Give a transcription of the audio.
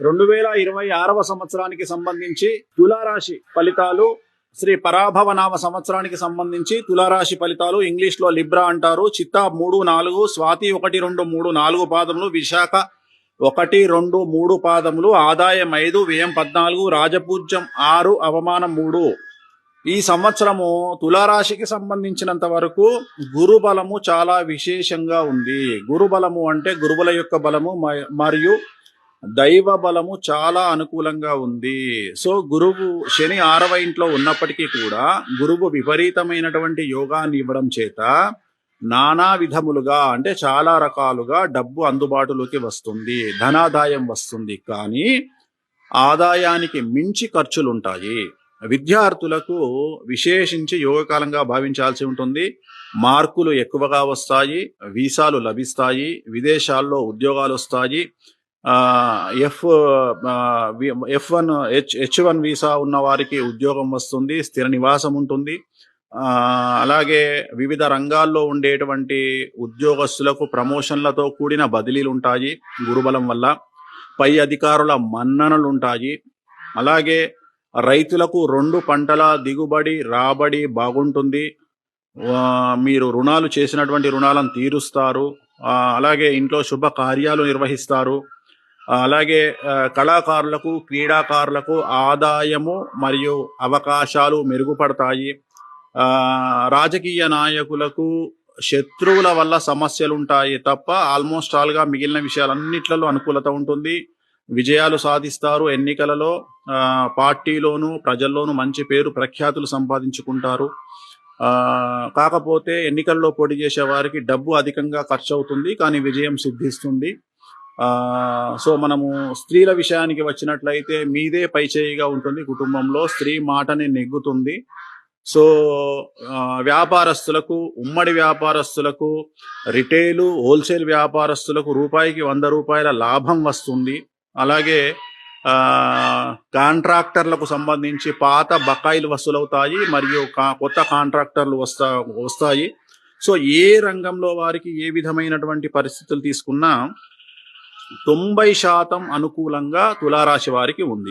రెండు వేల ఇరవై ఆరవ సంవత్సరానికి సంబంధించి తులారాశి ఫలితాలు శ్రీ పరాభవ నామ సంవత్సరానికి సంబంధించి తులారాశి ఫలితాలు ఇంగ్లీష్లో లిబ్రా అంటారు. చిత్తా మూడు నాలుగు స్వాతి ఒకటి రెండు మూడు నాలుగు పాదములు విశాఖ ఒకటి రెండు మూడు పాదములు ఆదాయం ఐదు వ్యయం పద్నాలుగు రాజపూజ్యం ఆరు అవమానం మూడు. ఈ సంవత్సరము తులారాశికి సంబంధించినంత వరకు గురుబలము చాలా విశేషంగా ఉంది. గురుబలము అంటే గురువుల యొక్క బలము మ- మరియు దైవ బలము చాలా అనుకూలంగా ఉంది. సో గురువు శని ఆరవ ఇంట్లో ఉన్నప్పటికీ కూడా గురువు విపరీతమైనటువంటి యోగాన్ని ఇవ్వడం చేత నానా విధములుగా అంటే చాలా రకాలుగా డబ్బు అందుబాటులోకి వస్తుంది ధనాదాయం వస్తుంది. కానీ ఆదాయానికి మించి ఖర్చులుంటాయి. విద్యార్థులకు విశేషించి యోగకాలంగా భావించాల్సి ఉంటుంది. మార్కులు ఎక్కువగా వస్తాయి వీసాలు లభిస్తాయి విదేశాల్లో ఉద్యోగాలు వస్తాయి. F F one H H one visa ఉన్న వారికి ఉద్యోగం వస్తుంది స్థిర నివాసం ఉంటుంది. అలాగే వివిధ రంగాల్లో ఉండేటువంటి ఉద్యోగస్తులకు ప్రమోషన్లతో కూడిన బదిలీలు ఉంటాయి గురుబలం వల్ల. పై అధికారుల మన్ననలు ఉంటాయి. అలాగే రైతులకు రెండు పంటల దిగుబడి రాబడి బాగుంటుంది. మీరు రుణాలు చేసినటువంటి రుణాలను తీరుస్తారు. అలాగే ఇంట్లో శుభ కార్యాలు నిర్వహిస్తారు. అలాగే కళాకారులకు క్రీడాకారులకు ఆదాయము మరియు అవకాశాలు మెరుగుపడతాయి. రాజకీయ నాయకులకు శత్రువుల వల్ల సమస్యలు ఉంటాయి తప్ప ఆల్మోస్ట్ ఆల్గా మిగిలిన విషయాలన్నిట్లలో అనుకూలత ఉంటుంది. విజయాలు సాధిస్తారు ఎన్నికలలో. పార్టీలోను ప్రజల్లోనూ మంచి పేరు ప్రఖ్యాతులు సంపాదించుకుంటారు. కాకపోతే ఎన్నికల్లో పోటీ చేసే వారికి డబ్బు అధికంగా ఖర్చు అవుతుంది కానీ విజయం సిద్ధిస్తుంది. సో మనము స్త్రీల విషయానికి వచ్చినట్లయితే మీదే పైచేయిగా ఉంటుంది కుటుంబంలో. స్త్రీ మాటని నెగ్గుతుంది. సో వ్యాపారస్తులకు ఉమ్మడి వ్యాపారస్తులకు రిటైలు హోల్సేల్ వ్యాపారస్తులకు రూపాయికి వంద రూపాయల లాభం వస్తుంది. అలాగే కాంట్రాక్టర్లకు సంబంధించి పాత బకాయిలు వసూలవుతాయి మరియు కా- కొత్త కాంట్రాక్టర్లు వస్తా వస్తాయి. సో ఏ రంగంలో వారికి ఏ విధమైనటువంటి పరిస్థితులు తీసుకున్నా తొంభై శాతం అనుకూలంగా తులారాశి వారికి ఉంది.